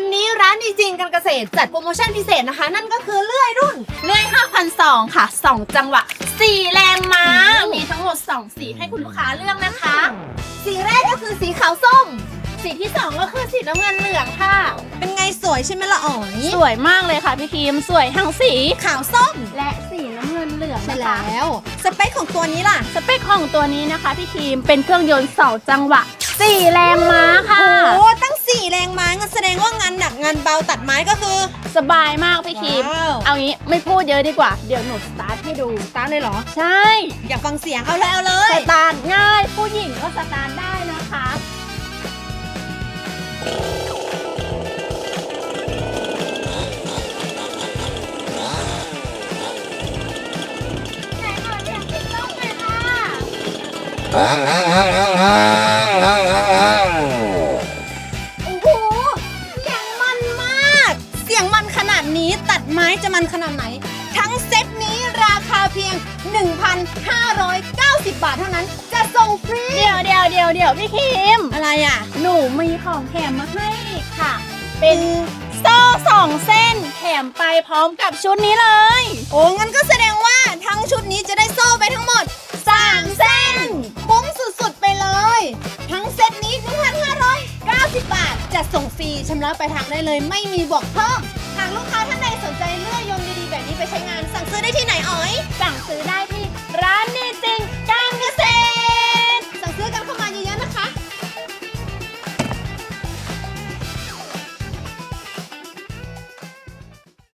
วันนี้ร้านดีจริงกันเกษตรจัดโปรโมชั่นพิเศษนะคะ นั่นก็คือเลื่อยรุ่นเลื่อย5,002ค่ะ 2 จังหวะ 4 แรงม้า มีทั้งหมด 2 สีให้คุณลูกค้าเลือกนะคะ สีแรกก็คือสีขาวส้ม สีที่ 2 ก็คือสีน้ำเงินเหลืองค่ะ เป็นไงสวยใช่ไหมละอ๋อยสวยมากเลยค่ะพี่คิมสวยทั้งสี ขาวส้มและสีน้ำเงินเหลืองใช่นะคะแล้ว สเปคของตัวนี้ล่ะ สเปคของตัวนี้นะคะพี่คิมเป็นเครื่องยนต์2จังหวะ 4 แรงางานหนักงานเบาตัดไม้ก็คือ สบายมากพี่คิมว้าว เอางี้ไม่พูดเยอะดีกว่า เดี๋ยวหนูสตาร์ทให้ดูตาร์ทเลยเหรอ ใช่อยากฟังเสียงเอาเลยเอาเลยสตาร์ทง่าย ผู้หญิงก็สตาร์ทได้นะคะไหนขอเสียงมันขนาดนี้ตัดไม้จะมันขนาดไหน ทั้งเซตนี้ราคาเพียง 1,590 บาทเท่านั้น จะส่งฟรี เดี๋ยวเดี๋ยวเดี๋ยวเดี๋ยวพี่คิม อะไรอะ หนูมีของแถมมาให้อีกค่ะ เป็นโซ่สองเส้นแถมไปพร้อมกับชุดนี้เลย โอ้งั้นก็แสดงว่าทั้งชุดนี้จะ จะส่งฟรีชำระไปลายทางได้เลย ไม่มีบวกเพิ่ม หากลูกค้าท่านใดสนใจเลื่อยยนต์ดีๆแบบนี้ไปใช้งาน สั่งซื้อได้ที่